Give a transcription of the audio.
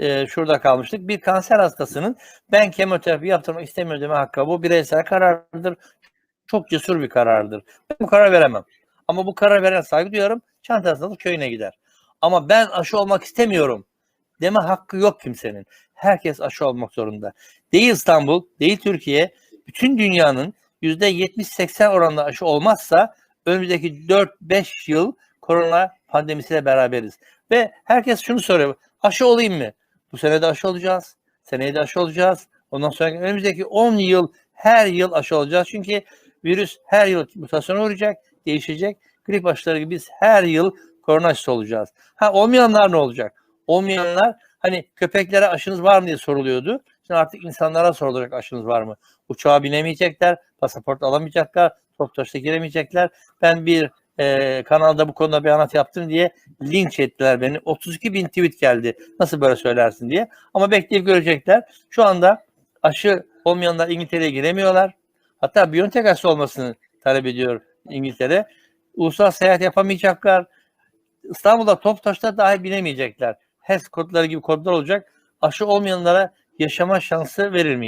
e, şurada kalmıştık. Bir kanser hastasının ben kemoterapi yaptırmak istemiyorum deme hakkı. Bu bireysel karardır. Çok cesur bir karardır. Ben bu karar veremem. Ama bu karar veren saygı duyuyorum. Çantasını alıp köyüne gider. Ama ben aşı olmak istemiyorum deme hakkı yok kimsenin. Herkes aşı olmak zorunda. Değil İstanbul, değil Türkiye, bütün dünyanın %70-80 oranında aşı olmazsa önümüzdeki 4-5 yıl korona pandemisiyle beraberiz. Ve herkes şunu soruyor. Aşı olayım mı? Bu sene de aşı olacağız. Seneye de aşı olacağız. Ondan sonra önümüzdeki 10 yıl her yıl aşı olacağız. Çünkü virüs her yıl mutasyona uğrayacak, değişecek. Grip aşıları gibi biz her yıl korona aşısı olacağız. Ha olmayanlar ne olacak? Olmayanlar hani köpeklere aşınız var mı diye soruluyordu. Şimdi artık insanlara sorulacak aşınız var mı? Uçağa binemeyecekler, pasaport alamayacaklar, top taşta giremeyecekler. Ben bir e, kanalda bu konuda bir anlat yaptım diye linç ettiler beni. 32 bin tweet geldi. Nasıl böyle söylersin diye. Ama bekleyip görecekler. Şu anda aşı olmayanlar İngiltere'ye giremiyorlar. Hatta Biontech aşısı olmasını talep ediyor İngiltere. Ulusal seyahat yapamayacaklar. İstanbul'da Toptaş'ta dahi binemeyecekler. HES kodları gibi kodlar olacak. Aşı olmayanlara yaşama şansı verilmeyecek.